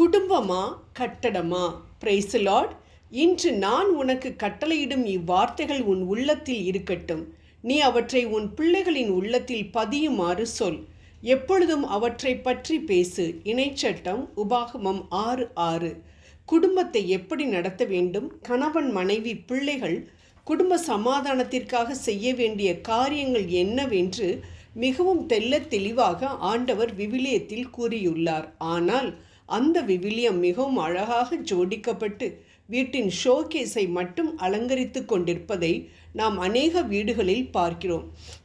குடும்பமா கட்டடமா? பிரைசலாட் இன்று நான் உனக்கு கட்டளையிடும் இவ்வார்த்தைகள் உன் உள்ளத்தில் இருக்கட்டும். நீ அவற்றை உன் பிள்ளைகளின் உள்ளத்தில் பதியுமாறு சொல். எப்பொழுதும் அவற்றை பற்றி பேசு. இணைச்சட்டம் உபாகமம் ஆறு ஆறு. குடும்பத்தை எப்படி நடத்த வேண்டும்? கணவன் மனைவி பிள்ளைகள் குடும்ப சமாதானத்திற்காக செய்ய வேண்டிய காரியங்கள் என்னவென்று மிகவும் தெல்ல தெளிவாக ஆண்டவர் விவிலியத்தில் கூறியுள்ளார். ஆனால் அந்த விவிலியம் மிகவும் அழகாக ஜோடிக்கப்பட்டு வீட்டின் ஷோகேஸை மட்டும் அலங்கரித்து கொண்டிருப்பதை நாம் அநேக வீடுகளில் பார்க்கிறோம்.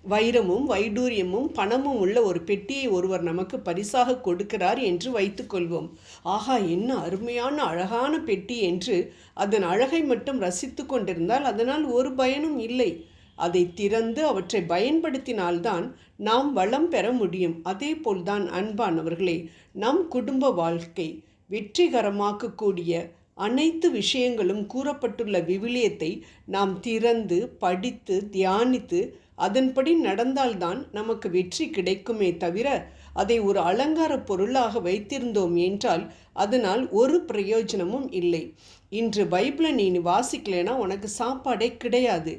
வைரமும் வைடூரியமும் பணமும் உள்ள ஒரு பெட்டியை ஒருவர் நமக்கு பரிசாக கொடுக்கிறார் என்று வைத்துக்கொள்வோம் ஆஹா என்ன அருமையான அழகான பெட்டி என்று அதன் அழகை மட்டும் ரசித்து கொண்டிருந்தால் அதனால் ஒரு பயனும் இல்லை. அதை திறந்து அவற்றை பயன்படுத்தினால்தான் நாம் வளம் பெற முடியும். அதே போல்தான் அன்பானவர்களே நம் குடும்ப வாழ்க்கை வெற்றிகரமாக்கக்கூடிய அனைத்து விஷயங்களும் கூறப்பட்டுள்ள விவிலியத்தை நாம் திறந்து படித்து தியானித்து அதன்படி நடந்தால்தான் நமக்கு வெற்றி கிடைக்குமே தவிர அதை ஒரு அலங்கார பொருளாக வைத்திருந்தோம் என்றால் அதனால் ஒரு பிரயோஜனமும் இல்லை. இன்று பைபிளை நீ வாசிக்கலைன்னா உனக்கு சாப்பாடே கிடையாது.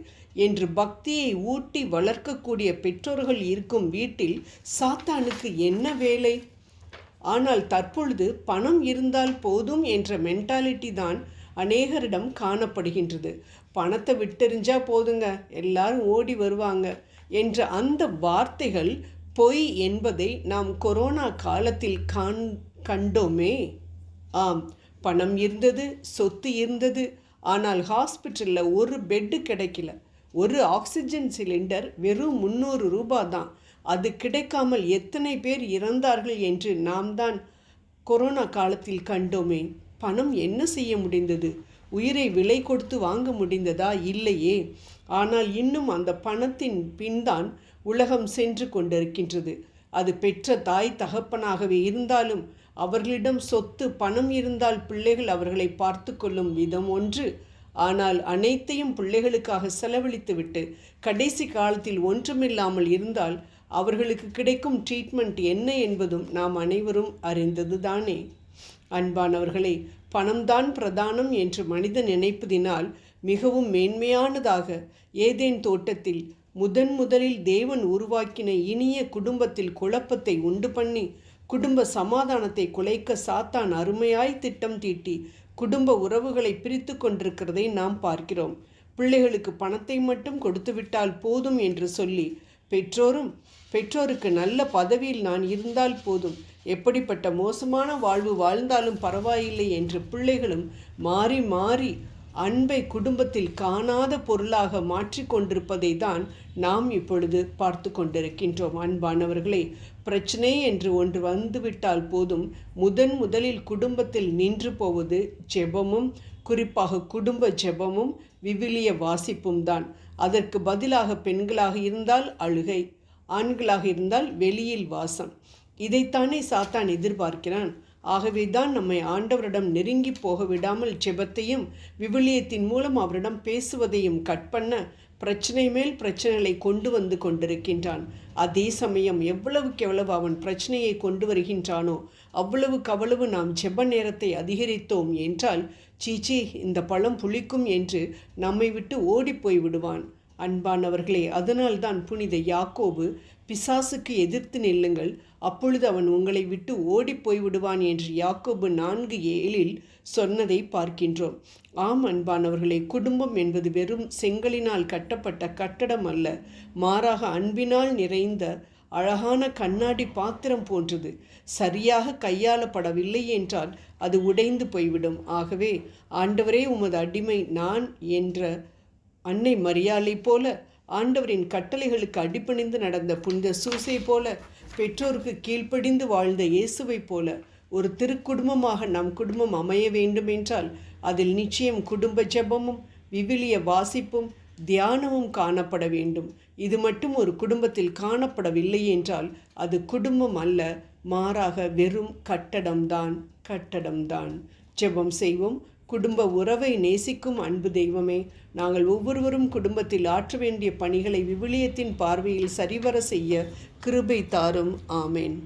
என்று பக்தியை ஊட்டி வளர்க்கக்கூடிய பெற்றோர்கள் இருக்கும் வீட்டில் சாத்தானுக்கு என்ன வேலை? ஆனால் தற்பொழுது பணம் இருந்தால் போதும் என்ற மென்டாலிட்டி தான் அநேகரிடம் காணப்படுகின்றது. பணத்தை விட்டெறிஞ்சா போதுங்க எல்லாரும் ஓடி வருவாங்க என்ற அந்த வார்த்தைகள் பொய் என்பதை நாம் கொரோனா காலத்தில் காண் கண்டோமே. ஆம் பணம் இருந்தது சொத்து இருந்தது ஆனால் ஹாஸ்பிட்டலில் ஒரு பெட்டு கிடைக்கல. ஒரு ஆக்சிஜன் சிலிண்டர் வெறும் முந்நூறு ரூபா தான் அது கிடைக்காமல் எத்தனை பேர் இறந்தார்கள் என்று நாம் தான் கொரோனா காலத்தில் கண்டோமே. பணம் என்ன செய்ய முடிந்தது? உயிரை விலை கொடுத்து வாங்க முடிந்ததா? இல்லையே. ஆனால் இன்னும் அந்த பணத்தின் பின்தான் உலகம் சென்று கொண்டிருக்கின்றது. அது பெற்ற தாய் தகப்பனாகவே இருந்தாலும் அவர்களிடம் சொத்து பணம் இருந்தால் பிள்ளைகள் அவர்களை பார்த்து கொள்ளும் விதம் ஒன்று ஆனால் அனைத்தையும் பிள்ளைகளுக்காக செலவழித்துவிட்டு கடைசி காலத்தில் ஒன்றுமில்லாமல் இருந்தால் அவர்களுக்கு கிடைக்கும் ட்ரீட்மெண்ட் என்ன என்பதும் நாம் அனைவரும் அறிந்தது தானே அன்பானவர்களே பணம்தான் பிரதானம் என்று மனிதன் நினைப்பதினால் மிகவும் மேன்மையானதாக ஏதேன் தோட்டத்தில் முதன் முதலில் தேவன் உருவாக்கின இனிய குடும்பத்தில் குழப்பத்தை உண்டு பண்ணி குடும்ப சமாதானத்தை குலைக்க சாத்தான் அருமையாய் திட்டம் தீட்டி குடும்ப உறவுகளை பிரித்து கொண்டிருக்கிறதை நாம் பார்க்கிறோம். பிள்ளைகளுக்கு பணத்தை மட்டும் கொடுத்துவிட்டால் போதும் என்று சொல்லி பெற்றோரும் பெற்றோருக்கு நல்ல பதவியில் நான் இருந்தால் போதும். எப்படிப்பட்ட மோசமான வாழ்வு வாழ்ந்தாலும் பரவாயில்லை என்று பிள்ளைகளும் மாறி மாறி அன்பை குடும்பத்தில் காணாத பொருளாக மாற்றிக்கொண்டிருப்பதை தான் நாம் இப்பொழுது பார்த்து கொண்டிருக்கின்றோம். அன்பானவர்களே பிரச்சனை என்று ஒன்று வந்துவிட்டால் போதும். முதன் முதலில் குடும்பத்தில் நின்று போவது ஜெபமும் குறிப்பாக குடும்ப ஜெபமும் விவிலிய வாசிப்பும் தான். அதற்கு பதிலாக பெண்களாக இருந்தால் அழுகை ஆண்களாக இருந்தால் வெளியில் வாசம். இதைத்தானே சாத்தான் எதிர்பார்க்கிறான். ஆகவே தான் நம்மை ஆண்டவரிடம் நெருங்கி போக விடாமல் ஜெபத்தையும் விவிலியத்தின் மூலம் அவரிடம் பேசுவதையும் கட் பண்ண பிரச்சனை மேல் பிரச்சனைகளை கொண்டு வந்து கொண்டிருக்கின்றான். அதே சமயம் எவ்வளவுக்கு எவ்வளவு அவன் பிரச்சனையை கொண்டு வருகின்றானோ அவ்வளவுக்கு அவ்வளவு நாம் ஜெப நேரத்தை அதிகரித்தோம் என்றால் சீச்சி இந்த பழம் புளிக்கும் என்று நம்மை விட்டு ஓடிப்போய் விடுவான் அன்பானவர்களே அதனால்தான் புனித யாக்கோபு பிசாசுக்கு எதிர்த்து நில்லுங்கள். அப்பொழுது அவன் உங்களை விட்டு ஓடி போய்விடுவான் என்று யாக்கோபு நான்கு ஏழில் சொன்னதை பார்க்கின்றோம். ஆம் அன்பானவர்களே குடும்பம் என்பது வெறும் செங்கலினால் கட்டப்பட்ட கட்டடம் அல்ல மாறாக அன்பினால் நிறைந்த அழகான கண்ணாடி பாத்திரம் போன்றது. சரியாக கையாளப்படவில்லை என்றால் அது உடைந்து போய்விடும். ஆகவே ஆண்டவரே உமது அடிமை நான் என்ற அன்னை மரியாளை போல ஆண்டவரின் கட்டளைகளுக்கு அடிப்பணிந்து நடந்த புனித சூசை போல பெற்றோருக்கு கீழ்ப்படிந்து வாழ்ந்த இயேசுவை போல ஒரு திருக்குடும்பமாக நம் குடும்பம் அமைய வேண்டுமென்றால் அதில் நிச்சயம் குடும்ப ஜெபமும் விவிலிய வாசிப்பும் தியானமும் காணப்பட வேண்டும். இது மட்டும் ஒரு குடும்பத்தில் காணப்படவில்லை என்றால் அது குடும்பம் அல்ல மாறாக வெறும் கட்டடம்தான் கட்டடம்தான். ஜெபம் செய்வோம். குடும்ப உறவை நேசிக்கும் அன்பு தெய்வமே. நாங்கள் ஒவ்வொருவரும் குடும்பத்தில் ஆற்ற வேண்டிய பணிகளை விவிலியத்தின் பார்வையில் சரிவர செய்ய கிருபை தாரும். ஆமேன்.